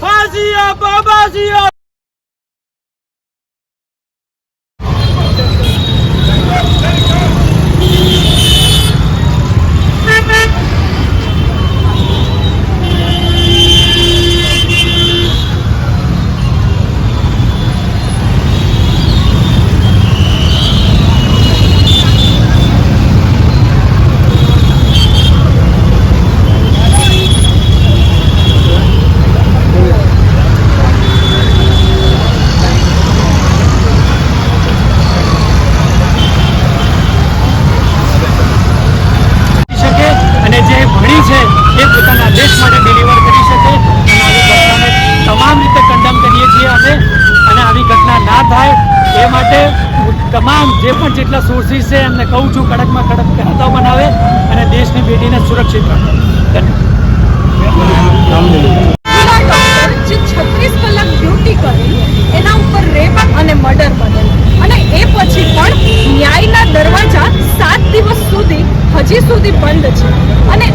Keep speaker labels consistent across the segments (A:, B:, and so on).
A: Fazia, babazia! તમામ જે પણ જેટલા સોર્સિસ છે, એમને કહું છું, કડકમાં કડક કાયદાઓ બનાવે અને દેશની બેટીને સુરક્ષિત રાખે.
B: છત્રીસ કલાક ડ્યુટી કરી એના ઉપર રેપ અને મર્ડર બનેલ અને એ પછી પણ ન્યાયના દરવાજા સાત દિવસ સુધી હજી સુધી બંધ છે અને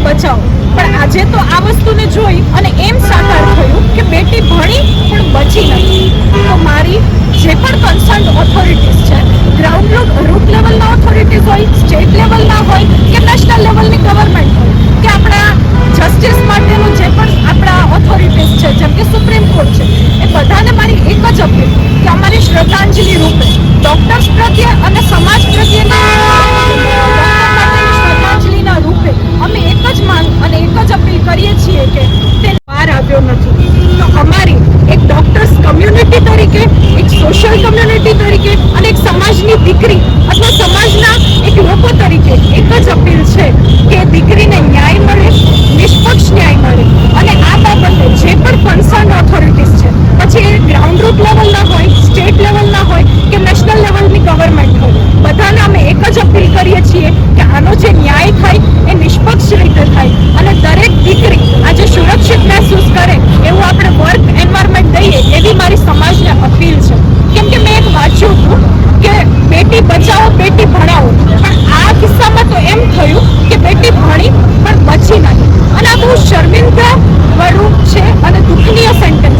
B: બેટી બચાવો. પણ આજે તો આ વસ્તુને જોઈ અને એમ સાકાર થયું કે બેટી ભણી પણ બચી નથી. તો મારી જે પણ કન્સર્ન ઓથોરિટીઝ છે ગ્રાઉન્ડ રૂટ લેવલના ઓથોરિટીઝ હોય સ્ટેટ લેવલના હોય, કે નેશનલ લેવલની ગવર્મેન્ટ હોય, કે આપણા જસ્ટિસ માટેનું જે પણ આપણા ઓથોરિટીઝ છે, જેમ કે સુપ્રીમ દીકરી અથવા સમાજના એક લોકો એટલી ભણી પણ બચી નથી. અને આ બહુ શર્મિંદા વાળું છે અને દુઃખનીય સેન્ટેન્સ